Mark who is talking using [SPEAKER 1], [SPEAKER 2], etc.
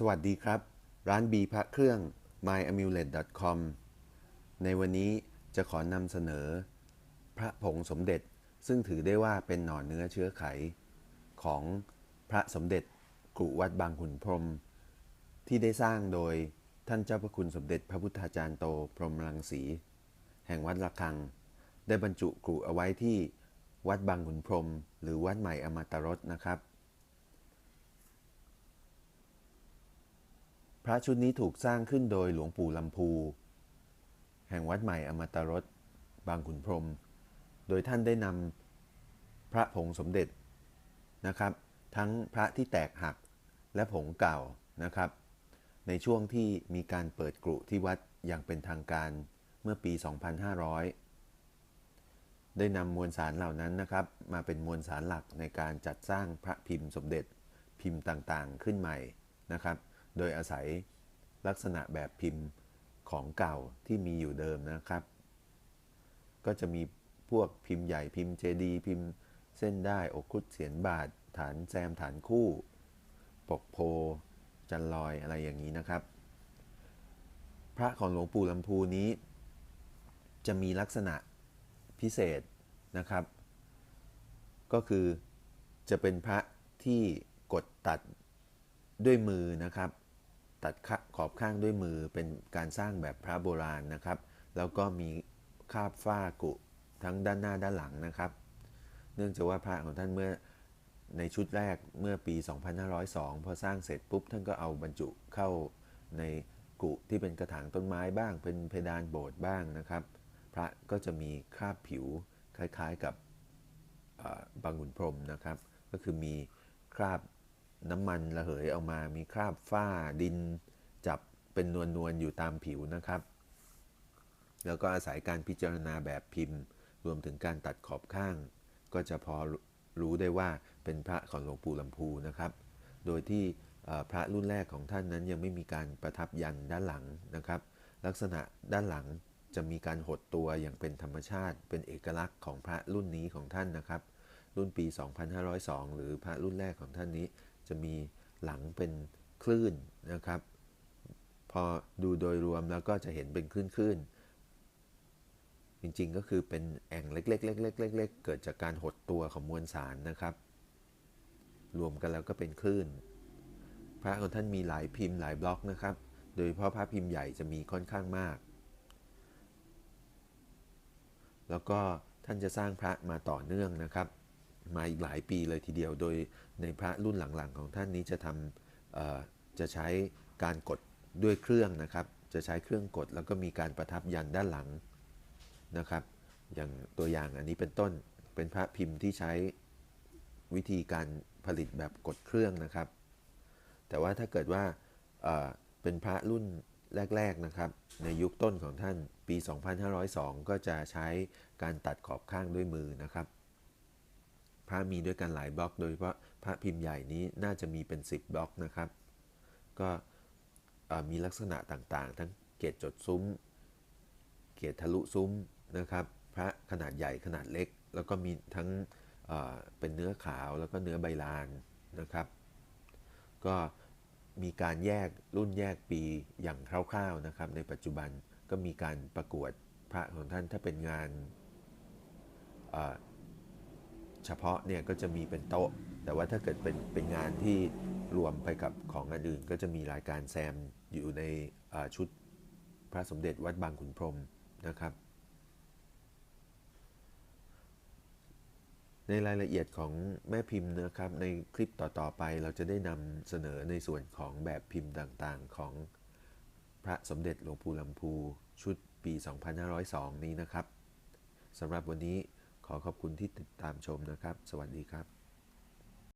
[SPEAKER 1] สวัสดีครับ ร้านบีพระเครื่อง myamulet.com ในวันนี้จะขอนำเสนอ พระผงสมเด็จซึ่งถือได้ว่าเป็นหน่อเนื้อเชื้อไข ของพระสมเด็จกรุวัดบางขุนพรม ที่ได้สร้างโดยท่านเจ้าพระคุณสมเด็จพระพุทธาจารย์โตพรหมรังสี แห่งวัดระฆัง ได้บรรจุกรุเอาไว้ที่วัดบางขุนพรม หรือวัดใหม่อมตรสนะครับ ระชุดนี้ถูกสร้างขึ้นโดยหลวงปู่ลำพู แห่งวัดใหม่อมตรสบางขุนพรหมโดยท่านได้นำพระผงสมเด็จนะครับ ทั้งพระที่แตกหักและผงเก่านะครับ ในช่วงที่มีการเปิดกรุที่วัดอย่างเป็นทางการเมื่อปี 2500 ได้นำมวลสารเหล่านั้นนะครับ มาเป็นมวลสารหลักในการจัดสร้างพระพิมพ์สมเด็จพิมพ์ต่างๆ ขึ้นใหม่นะครับ โดยอาศัยลักษณะแบบพิมพ์ของเก่าที่มีอยู่เดิมนะครับ ก็จะมีพวกพิมพ์ใหญ่พิมพ์เจดี พิมพ์เส้นได้อกคุดเสียนบาท ฐานแซมฐานคู่ ปกโพ จันลอยอะไรอย่างนี้นะครับ พระของหลวงปู่ลำพูนี้ จะมีลักษณะพิเศษนะครับ ก็คือจะเป็นพระที่กดตัดด้วยมือนะครับ ตัดขอบข้างด้วยมือเป็นการสร้างแบบพระโบราณนะครับ แล้วก็มีคาบฝ้ากุทั้งด้านหน้าด้านหลังนะครับ เนื่องจากว่าพระของท่านเมื่อในชุดแรกเมื่อปี 2502 พอสร้างเสร็จปุ๊บ ท่านก็เอาบรรจุเข้าในกุที่เป็นกระถางต้นไม้บ้าง เป็นเพดานโบสถ์บ้างนะครับ พระก็จะมีคราบผิวคล้ายๆกับบางขุนพรมนะครับ ก็คือมีคราบ น้ำมันระเหยออกมา มีคราบฝ้าดินจับเป็นนวลนวลอยู่ตามผิวนะครับ แล้วก็อาศัยการพิจารณาแบบพิมพ์ รวมถึงการตัดขอบข้าง ก็จะพอรู้ได้ว่าเป็นพระของหลวงปู่ลำพูนะครับ โดยที่พระรุ่นแรกของท่านนั้นยังไม่มีการประทับยันด้านหลังนะครับ ลักษณะด้านหลังจะมีการหดตัวอย่างเป็นธรรมชาติ เป็นเอกลักษณ์ของพระรุ่นนี้ของท่านนะครับ รุ่นปี 2502 หรือพระรุ่นแรกของท่านนี้ จะมีหลังเป็นคลื่นนะครับ พอดูโดยรวมแล้วก็จะเห็นเป็นคลื่นๆจริงๆก็คือเป็นแอ่งเล็กๆๆๆๆเกิดจากการหดตัวของมวลสารนะครับ รวมกันแล้วก็เป็นคลื่น พระของท่านมีหลายพิมพ์หลายบล็อกนะครับ โดยเฉพาะพระพิมพ์ใหญ่จะมีค่อนข้างมาก แล้วก็ท่านจะสร้างพระมาต่อเนื่องนะครับ มาอีกหลายปีเลยทีเดียว โดยในพระรุ่นหลังๆ ของท่านนี้จะทำจะใช้การกดด้วยเครื่องนะครับ จะใช้เครื่องกดแล้วก็มีการประทับยันด้านหลังนะครับ อย่างตัวอย่างอันนี้เป็นต้นเป็นพระพิมพ์ที่ใช้วิธีการผลิตแบบกดเครื่องนะครับ แต่ว่าถ้าเกิดว่าเป็นพระรุ่นแรก ๆนะครับ ในยุคต้นของท่านปี 2502 ก็จะใช้การตัดขอบข้างด้วยมือนะครับ พระมีด้วยกันหลายบล็อก โดยเฉพาะพระพิมพ์ใหญ่นี้น่าจะมีเป็น 10 บล็อกนะครับ ก็มีลักษณะต่างๆ ทั้งเกตจดซุ้ม เกตทะลุซุ้มนะครับ พระขนาดใหญ่ขนาดเล็ก แล้วก็มีทั้งเป็นเนื้อขาวแล้วก็เนื้อใบลานนะครับ ก็มีการแยกรุ่นแยกปีอย่างคร่าวๆนะครับ ในปัจจุบันก็มีการประกวดพระของท่านถ้าเป็นงาน เฉพาะเนี่ยก็จะมีเป็นโต๊ะ แต่ว่าถ้าเกิดเป็นเป็นงานที่รวมไปกับของอันอื่น ก็จะมีรายการแซมอยู่ในชุดพระสมเด็จวัดบางขุนพรหมนะครับ ในรายละเอียดของแม่พิมพ์นะครับในคลิปต่อๆไปเราจะได้นำเสนอในส่วนของแบบพิมพ์ต่างๆของพระสมเด็จหลวงปู่ลำพูชุดปี 2502 นี้นะครับสำหรับวันนี้ ขอขอบคุณที่ติดตามชมนะครับ สวัสดีครับ